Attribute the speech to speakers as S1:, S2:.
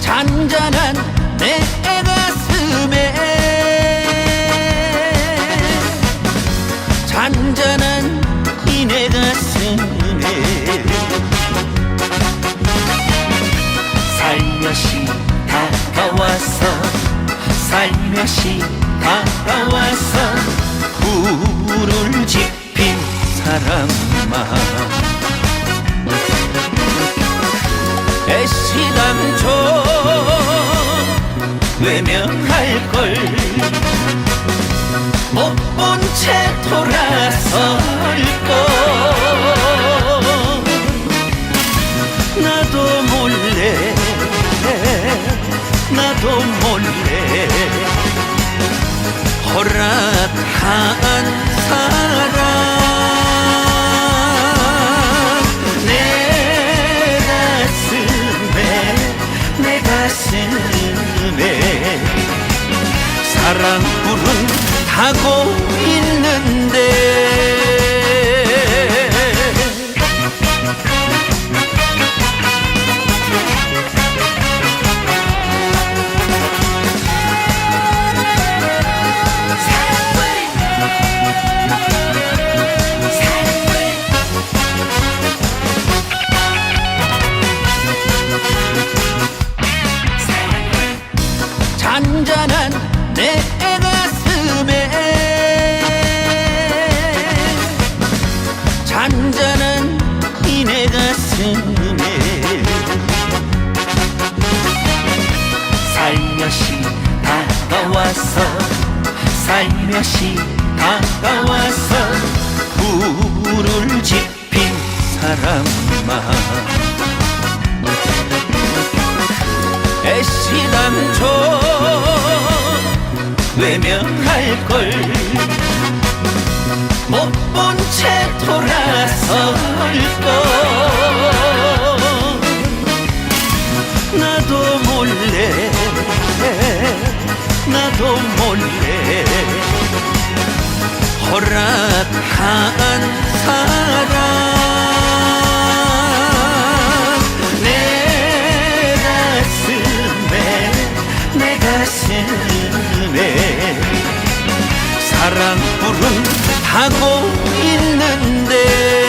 S1: 잔잔한 내 가슴에 살며시 다가와서 살며시 다가와서 불을 지핀 사람아 애시당초 외면할 걸 나도 몰래 허락한 사랑 내 가슴에 내 가슴에 사랑 불은 타고 다가와서 살며시 다가와서 불을 지핀 사람아. 애시당초 외면할 걸 못 본 채 돌아설 걸 나도 몰래 나도 몰래 허락한 사랑 내 가슴에 내 가슴에 사랑불은 타고 있는데